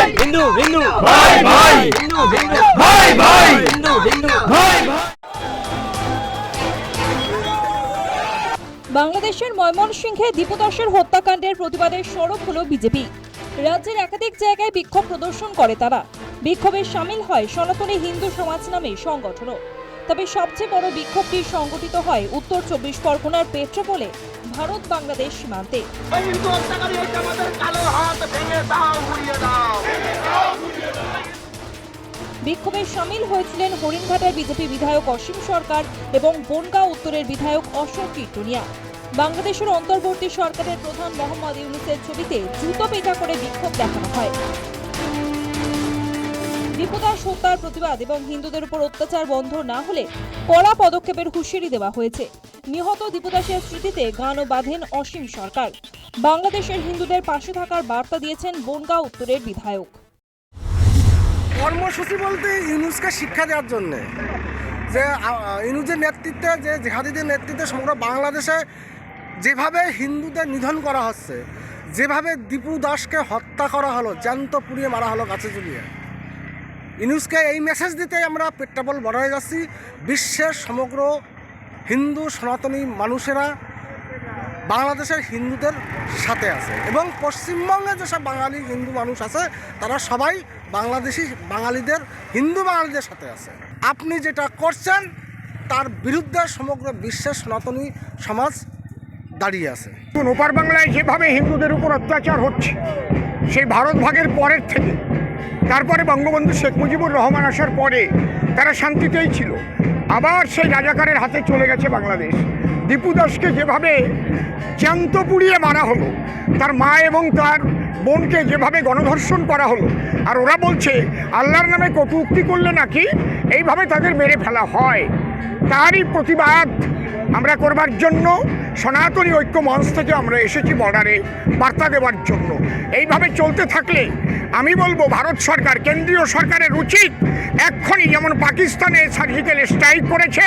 ভাই হিন্দু হিন্দু। ভাই ভাই। হিন্দু হিন্দু। ভাই ভাই। হিন্দু হিন্দু। ভাই বাংলাদেশের ময়মনসিংহে দীপদাসের হত্যাকাণ্ডের প্রতিবাদে সরব হল বিজেপি। রাজ্যের একাধিক জায়গায় বিক্ষোভ প্রদর্শন করে তারা। বিক্ষোভে সামিল হয় সনাতনী হিন্দু সমাজ নামে সংগঠনও। তবে সবচেয়ে বড় বিক্ষোভটি সংগঠিত হয় উত্তর চব্বিশ পরগনার পেট্রোপোলে ভারত বাংলাদেশ সীমান্তে বিক্ষোভে সামিল হয়েছিলেন হরিণঘাটার বিজেপি বিধায়ক অসীম সরকার এবং বনগাঁ উত্তরের বিধায়ক অশোক কীর্তনিয়া। বাংলাদেশের অন্তর্বর্তী সরকারের প্রধান মোহাম্মদ ইউনুসের ছবিতে জুতো পেটা করে বিক্ষোভ দেখানো হয়। দীপদাস হত্যার প্রতিবাদ এবং হিন্দুদের উপর অত্যাচার বন্ধ না হলে কড়া পদক্ষেপের হুঁশিয়ারি দেওয়া হয়েছে। নিহত দীপদাসের স্মৃতিতে গানও বাঁধেন অসীম সরকার। বাংলাদেশের হিন্দুদের পাশে থাকার বার্তা দিয়েছেন বনগাঁ উত্তরের বিধায়ক। কর্মসূচি বলতে ইউনুসকে শিক্ষা দেওয়ার জন্য। যে ইউনুসের নেতৃত্বে, যে জেহাদিদের নেতৃত্বে সমগ্র বাংলাদেশে যেভাবে হিন্দুদের নিধন করা হচ্ছে, যেভাবে দীপু দাসকে হত্যা করা হলো, জ্যান্ত পুড়িয়ে মারা হলো গাছে ঝুলিয়ে। ইউনুসকে এই মেসেজ দিতে আমরা পেট্রাপল বড় যাচ্ছি। বিশ্বের সমগ্র হিন্দু সনাতনী মানুষেরা, বাংলাদেশের হিন্দুদের সাথে আছে। এবং পশ্চিমবঙ্গে যেসব বাঙালি হিন্দু মানুষ আছে, তারা সবাই বাংলাদেশি, বাঙালিদের, হিন্দু বাঙালিদের সাথে আছে। আপনি যেটা করছেন, তার বিরুদ্ধে সমগ্র বিশ্বের সনাতনী সমাজ দাঁড়িয়ে আছে। ওপার বাংলায় যেভাবে হিন্দুদের উপর অত্যাচার হচ্ছে, সেই ভারত ভাগের পরের থেকে, তারপরে বঙ্গবন্ধু শেখ মুজিবুর রহমান আসার পরে, তারা শান্তিতেই ছিল। আবার সেই রাজাকারের হাতে চলে গেছে বাংলাদেশ। দীপু দাসকে যেভাবে চ্যান্ত পুড়িয়ে মারা হলো, তার মা এবং তার বোনকে যেভাবে গণধর্ষণ করা হলো, আর ওরা বলছে, আল্লাহর নামে কটূক্তি করলে নাকি এইভাবে তাদের মেরে ফেলা হয়। তারই প্রতিবাদ আমরা করবার জন্য সনাতনী ঐক্য মঞ্চ থেকে আমরা এসেছি বর্ডারে বার্তা দেওয়ার জন্য। এইভাবে চলতে থাকলে আমি বলব, ভারত সরকার, কেন্দ্রীয় সরকারের উচিত এক্ষুনি যেমন পাকিস্তানে সার্জিক্যাল স্ট্রাইক করেছে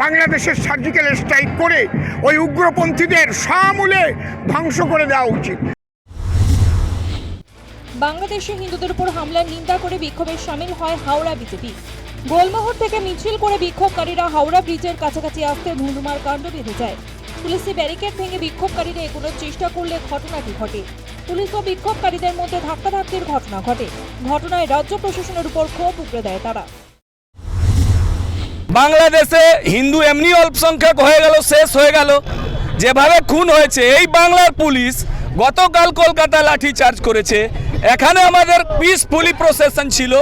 বাংলাদেশের সার্জিক্যাল স্ট্রাইক করে ওই উগ্রপন্থীদের সমূলে ধ্বংস করে দেওয়া উচিত। বাংলাদেশে হিন্দুদের উপর হামলার নিন্দা করে বিক্ষোভে সামিল হয় হাওড়া বিজেপি। গোলমোহর থেকে মিছিল করে বিক্ষোভকারীরা হাওড়া ব্রিজের কাছাকাছি আসতে ধুন্ধুমার কাণ্ড বেঁধে যায়। পুলিশি ব্যারিকেড ভেঙে বিক্ষোভকারীরা এগোনোর চেষ্টা করলে ঘটনাটি ঘটে। পুলিশ ও বিক্ষোভকারীদের মধ্যে ধাক্কাধাক্কির ঘটনা ঘটে। ঘটনায় রাজ্য প্রশাসনের উপর ক্ষোভ উগড়ে দেয় তারা। বাংলাদেশে হিন্দু এমনি অল্পসংখ্যক হয়ে গেল, শেষ হয়ে গেল। যেভাবে খুন হয়েছে, এই বাংলার পুলিশ গতকাল কলকাতা লাঠি চার্জ করেছে। এখানে আমাদের পিসফুলি প্রসেশন ছিল।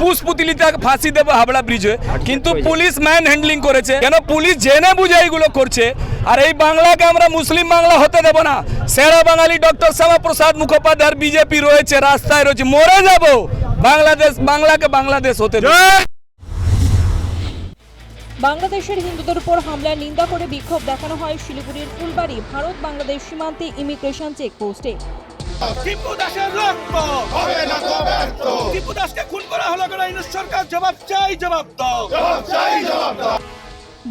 পুষ্পুতিলিতে ফাঁসি দেবো হাবড়া ব্রিজে কিন্তু পুলিশ ম্যান হ্যান্ডলিং করেছে। কেন পুলিশ জেনে বুঝে এইগুলো করছে? আর এই বাংলাকে আমরা মুসলিম বাংলা হতে দেব না। সেরা বাঙালি ডক্টর শ্যামাপ্রসাদ মুখোপাধ্যায় বিজেপি রয়েছে, রাস্তায় রয়েছে। মরে যাব। বাংলাদেশ, বাংলাকে বাংলাদেশ হতে। বাংলাদেশের হিন্দুদের উপর হামলার নিন্দা করে বিক্ষোভ দেখানো হয় শিলিগুড়ির ফুলবাড়ি ভারত বাংলাদেশ সীমান্তে ইমিগ্রেশন চেকপোস্টে। টিপু দাসের রক্ত! হবে না ব্যর্থ। টিপু দাসকে খুন করা হলো কেন? ইউনুস সরকার জবাব চাই জবাব দাও। জবাব চাই জবাব দাও।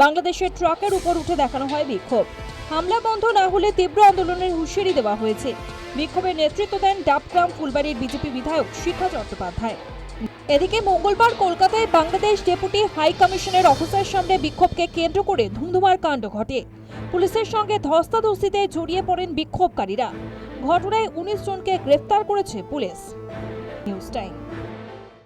বাংলাদেশের ট্রাকের উপর উঠে দেখানো হয় বিক্ষোভ। হামলা বন্ধ না হলে তীব্র আন্দোলনের হুঁশিয়ারি দেওয়া হয়েছে। বিক্ষোভের নেতৃত্ব দেন ডাবগ্রাম ফুলবাড়ির বিজেপি বিধায়ক শিখা চট্টোপাধ্যায়। এদিকে মঙ্গলবার কলকাতায় বাংলাদেশ ডেপুটি হাই কমিশনের অফিসের সামনে বিক্ষোভকে কেন্দ্র করে ধুন্ধুমার কাণ্ড ঘটে। পুলিশের সঙ্গে ধস্তাধস্তিতে জড়িয়ে পড়েন বিক্ষোভকারীরা। ঘটনায় উনিশ জনকে গ্রেফতার করেছে পুলিশ। News time.